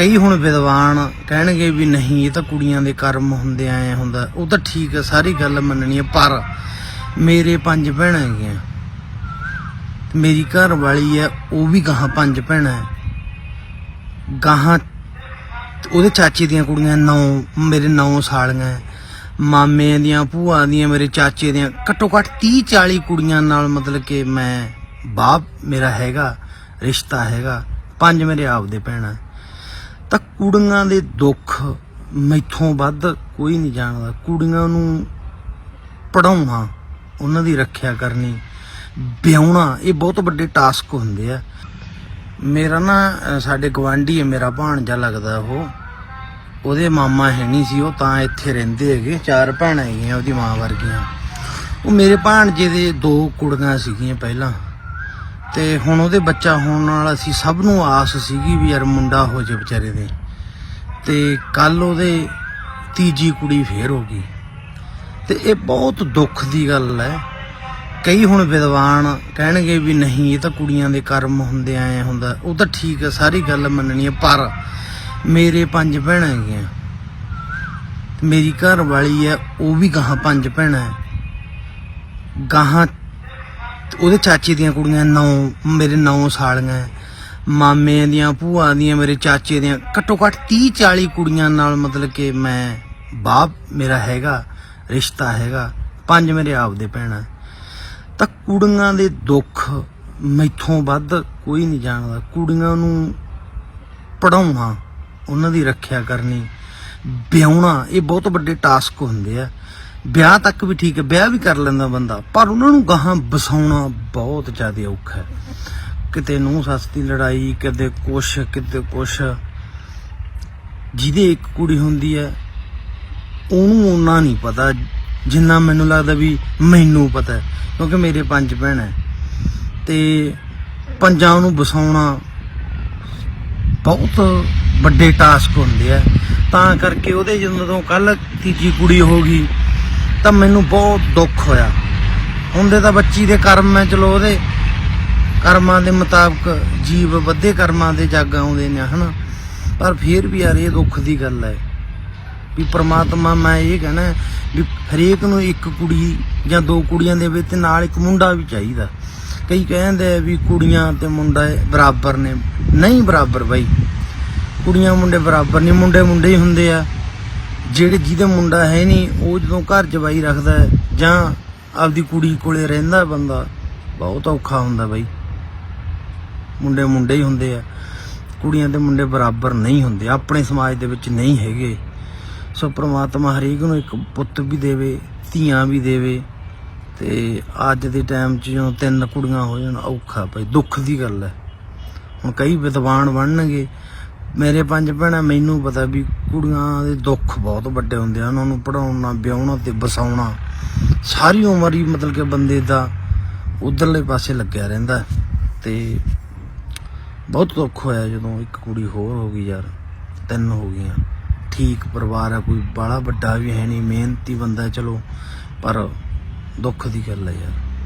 ਕਈ ਹੁਣ ਵਿਦਵਾਨ ਕਹਿਣਗੇ ਵੀ ਨਹੀਂ, ਇਹ ਤਾਂ ਕੁੜੀਆਂ ਦੇ ਕਰਮ ਹੁੰਦੇ ਆਏ ਹੁੰਦਾ। ਉਹ ਤਾਂ ਠੀਕ ਹੈ ਸਾਰੀ ਗੱਲ ਮੰਨਣੀ ਹੈ ਪਰ ਮੇਰੇ ਪੰਜ ਭੈਣਾਂ ਹੈਗੀਆਂ। ਮੇਰੀ ਘਰ ਵਾਲੀ ਹੈ ਉਹ ਵੀ ਗਾਹਾਂ ਪੰਜ ਭੈਣਾਂ ਹੈ ਗਾਹਾਂ, ਉਹਦੇ ਚਾਚੇ ਦੀਆਂ ਕੁੜੀਆਂ ਨੌ, ਮੇਰੇ 9 ਸਾਲੀਆਂ ਮਾਮੇ ਦੀਆਂ, ਭੂਆ ਦੀਆਂ, ਮੇਰੇ ਚਾਚੇ ਦੀਆਂ ਘੱਟੋ ਘੱਟ 30 40 ਕੁੜੀਆਂ ਨਾਲ ਮਤਲਬ ਕਿ ਮੈਂ ਬਾਪ ਮੇਰਾ ਹੈਗਾ, ਰਿਸ਼ਤਾ ਹੈਗਾ, ਪੰਜ ਮੇਰੇ ਆਪ ਦੇ ਭੈਣਾਂ। ਤਾਂ ਕੁੜੀਆਂ ਦੇ ਦੁੱਖ ਮੈਥੋਂ ਵੱਧ ਕੋਈ ਨਹੀਂ ਜਾਣਦਾ। ਕੁੜੀਆਂ ਨੂੰ ਪੜਾਉਣਾ ਉਹਨਾਂ ਦੀ ਰੱਖਿਆ ਕਰਨੀ, ਵਿਆਹੁਣਾ, ਇਹ ਬਹੁਤ ਵੱਡੇ ਟਾਸਕ ਹੁੰਦੇ ਆ। ਮੇਰਾ ਨਾ ਸਾਡੇ ਗਵਾਂਢੀ ਹੈ, ਮੇਰਾ ਭਾਣਜਾ ਲੱਗਦਾ ਉਹ। ਉਹਦੇ ਮਾਮਾ ਹੈ ਨਹੀਂ ਸੀ, ਉਹ ਤਾਂ ਇੱਥੇ ਰਹਿੰਦੇ ਹੈਗੇ। ਚਾਰ ਭੈਣਾਂ ਹੈਗੀਆਂ ਉਹਦੀ ਮਾਂ ਵਰਗੀਆਂ। ਉਹ ਮੇਰੇ ਭਾਣਜੇ ਦੇ ਦੋ ਕੁੜੀਆਂ ਸੀਗੀਆਂ ਪਹਿਲਾਂ। ਤੇ ਹੁਣ ਉਹਦੇ ਬੱਚਾ ਹੋਣ ਨਾਲ ਅਸੀਂ ਸਭ ਨੂੰ ਆਸ ਸੀਗੀ ਵੀ ਯਾਰ ਮੁੰਡਾ ਹੋ ਜੇ ਵਿਚਾਰੇ ਦੇ। ਤੇ ਕੱਲ ਉਹਦੇ ਤੀਜੀ ਕੁੜੀ ਫੇਰ ਹੋ ਗਈ। ਤੇ ਇਹ ਬਹੁਤ ਦੁੱਖ ਦੀ ਗੱਲ ਹੈ। ਕਈ ਹੁਣ ਵਿਦਵਾਨ ਕਹਿਣਗੇ ਵੀ ਨਹੀਂ, ਇਹ ਤਾਂ ਕੁੜੀਆਂ ਦੇ ਕਰਮ ਹੁੰਦੇ ਆਏ ਹੁੰਦਾ। ਉਹ ਤਾਂ ਠੀਕ ਹੈ, ਸਾਰੀ ਗੱਲ ਮੰਨਣੀ ਹੈ, ਪਰ ਮੇਰੇ ਪੰਜ ਭੈਣਾਂ ਹੈਗੀਆਂ। ਮੇਰੀ ਘਰ ਵਾਲੀ ਹੈ, ਉਹ ਵੀ ਗਾਹਾਂ ਪੰਜ ਭੈਣਾਂ ਹੈ। ਗਾਹਾਂ ਉਹਦੇ ਚਾਚੇ ਦੀਆਂ ਕੁੜੀਆਂ ਨੌ, ਮੇਰੇ 9 ਸਾਲੀਆਂ ਮਾਮੇ ਦੀਆਂ, ਭੂਆ ਦੀਆਂ, ਮੇਰੇ ਚਾਚੇ ਦੀਆਂ, ਘੱਟੋ ਘੱਟ 30 40 ਕੁੜੀਆਂ ਨਾਲ ਮਤਲਬ ਕਿ ਮੈਂ ਬਾਪ ਮੇਰਾ ਹੈਗਾ, ਰਿਸ਼ਤਾ ਹੈਗਾ, ਪੰਜ ਮੇਰੇ ਆਪ ਦੇ ਭੈਣਾਂ। ਤਾਂ ਕੁੜੀਆਂ ਦੇ ਦੁੱਖ ਮੈਥੋਂ ਵੱਧ ਕੋਈ ਨਹੀਂ ਜਾਣਦਾ। ਕੁੜੀਆਂ ਨੂੰ ਪੜਾਉਣਾ ਉਹਨਾਂ ਦੀ ਰੱਖਿਆ ਕਰਨੀ, ਵਿਆਹੁਣਾ, ਇਹ ਬਹੁਤ ਵੱਡੇ ਟਾਸਕ ਹੁੰਦੇ ਆ। ਵਿਆਹ ਤੱਕ ਵੀ ਠੀਕ ਹੈ, ਵਿਆਹ ਵੀ ਕਰ ਲੈਂਦਾ ਬੰਦਾ, ਪਰ ਉਹਨਾਂ ਨੂੰ ਗਾਹਾਂ ਵਸਾਉਣਾ ਬਹੁਤ ਜ਼ਿਆਦਾ ਔਖਾ ਹੈ। ਕਿਤੇ ਨੂੰ ਸੱਸ ਦੀ ਲੜਾਈ, ਕਿਤੇ ਕੁਛ ਕਿਤੇ ਕੁਛ। ਜਿਹਦੇ ਇੱਕ ਕੁੜੀ ਹੁੰਦੀ ਹੈ, ਉਹਨੂੰ ਉਹਨਾਂ ਨਹੀਂ ਪਤਾ, ਜਿੰਨਾ ਮੈਨੂੰ ਲੱਗਦਾ ਵੀ ਮੈਨੂੰ ਪਤਾ ਹੈ, ਕਿਉਂਕਿ ਮੇਰੇ ਪੰਜ ਭੈਣਾਂ ਹੈ। ਤੇ ਪੰਜਾਂ ਨੂੰ ਵਸਾਉਣਾ ਬਹੁਤ ਵੱਡੇ ਟਾਸਕ ਹੁੰਦੇ ਆ। ਤਾਂ ਕਰਕੇ ਉਹਦੇ ਜਦੋਂ ਕੱਲ ਤੀਜੀ ਕੁੜੀ ਹੋ ਗਈ ਤਾਂ ਮੈਨੂੰ ਬਹੁਤ ਦੁੱਖ ਹੋਇਆ। ਹੁੰਦੇ ਤਾਂ ਬੱਚੀ ਦੇ ਕਰਮ ਹੈ, ਚਲੋ ਉਹਦੇ ਕਰਮਾਂ ਦੇ ਮੁਤਾਬਕ ਜੀਵ ਵੱਧੇ ਕਰਮਾਂ ਦੇ ਜੱਗ ਆਉਂਦੇ ਨੇ, ਹਨਾ? ਪਰ ਫਿਰ ਵੀ ਯਾਰ ਇਹ ਦੁੱਖ ਦੀ ਗੱਲ ਹੈ ਵੀ ਪ੍ਰਮਾਤਮਾ ਮੈਂ ਇਹ ਕਹਿਣਾ ਵੀ ਹਰੇਕ ਨੂੰ ਇੱਕ ਕੁੜੀ ਜਾਂ ਦੋ ਕੁੜੀਆਂ ਦੇ ਵਿੱਚ ਨਾਲ ਇੱਕ ਮੁੰਡਾ ਵੀ ਚਾਹੀਦਾ। ਕਈ ਕਹਿੰਦੇ ਆ ਵੀ ਕੁੜੀਆਂ ਤੇ ਮੁੰਡਾ ਬਰਾਬਰ ਨੇ। ਨਹੀਂ ਬਰਾਬਰ ਬਾਈ। ਕੁੜੀਆਂ ਮੁੰਡੇ ਬਰਾਬਰ ਨਹੀਂ, ਮੁੰਡੇ ਮੁੰਡੇ ਹੀ ਹੁੰਦੇ ਆ। ਜਿਹੜੇ ਜਿਹਦਾ ਮੁੰਡਾ ਹੈ ਨਹੀਂ, ਉਹ ਜਦੋਂ ਘਰ ਜਵਾਈ ਰੱਖਦਾ ਹੈ ਜਾਂ ਆਪਦੀ ਕੁੜੀ ਕੋਲੇ ਰਹਿੰਦਾ ਬੰਦਾ ਬਹੁਤ ਔਖਾ ਹੁੰਦਾ ਬਾਈ। ਮੁੰਡੇ ਮੁੰਡੇ ਹੀ ਹੁੰਦੇ ਆ। ਕੁੜੀਆਂ ਤੇ ਮੁੰਡੇ ਬਰਾਬਰ ਨਹੀਂ ਹੁੰਦੇ, ਆਪਣੇ ਸਮਾਜ ਦੇ ਵਿੱਚ ਨਹੀਂ ਹੈਗੇ। ਸੋ ਪ੍ਰਮਾਤਮਾ ਹਰੇਕ ਨੂੰ ਇੱਕ ਪੁੱਤ ਵੀ ਦੇਵੇ, ਧੀਆਂ ਵੀ ਦੇਵੇ, ਤੇ ਅੱਜ ਦੇ ਟਾਈਮ 'ਚ ਜਦੋਂ ਤਿੰਨ ਕੁੜੀਆਂ ਹੋ ਜਾਣ, ਔਖਾ ਭਾਈ ਦੁੱਖ ਦੀ ਗੱਲ ਹੈ। ਹੁਣ ਕਈ ਵਿਦਵਾਨ ਬਣਨਗੇ ਮੇਰੇ ਪੰਜ ਭੈਣਾਂ ਮੈਨੂੰ ਪਤਾ ਵੀ ਕੁੜੀਆਂ ਦੇ ਦੁੱਖ ਬਹੁਤ ਵੱਡੇ ਹੁੰਦੇ ਆ। ਉਹਨਾਂ ਨੂੰ ਪੜਾਉਣਾ ਵਿਆਹੁਣਾ ਤੇ ਬਸਾਉਣਾ ਸਾਰੀ ਉਮਰ ਹੀ ਮਤਲਬ ਕਿ ਬੰਦੇ ਦਾ ਉਧਰਲੇ ਪਾਸੇ ਲੱਗਿਆ ਰਹਿੰਦਾ ਤੇ ਬਹੁਤ ਦੁੱਖ ਹੋਇਆ ਜਦੋਂ ਇੱਕ ਕੁੜੀ ਹੋਰ ਹੋ ਗਈ ਯਾਰ, ਤਿੰਨ ਹੋ ਗਈਆਂ। ਠੀਕ ਪਰਿਵਾਰ ਆ, ਕੋਈ ਬਾਲਾ ਵੱਡਾ ਵੀ ਹੈ ਨਹੀਂ, ਮਿਹਨਤੀ ਬੰਦਾ, ਚਲੋ, ਪਰ ਦੁੱਖ ਦੀ ਗੱਲ ਹੈ ਯਾਰ।